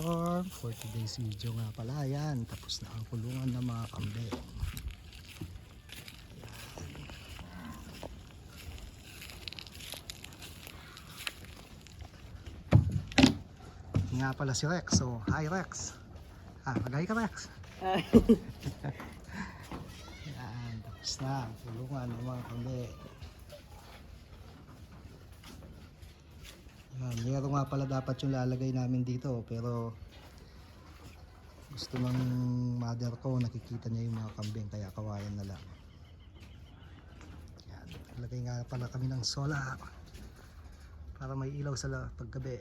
For today's video nga pala, yan. Tapos na ang kulungan ng mga kambing. Yan. Nga pala si Rex. So, hi Rex. Ah, mag-hi ka Rex. yan, tapos na ang kulungan ng mga kambing. Yan, meron nga pala dapat yung lalagay namin dito pero gusto ng mother ko nakikita niya yung mga kambing kaya kawayan na lang. Yan, naglagay nga pala kami ng solar para may ilaw sa paggabi.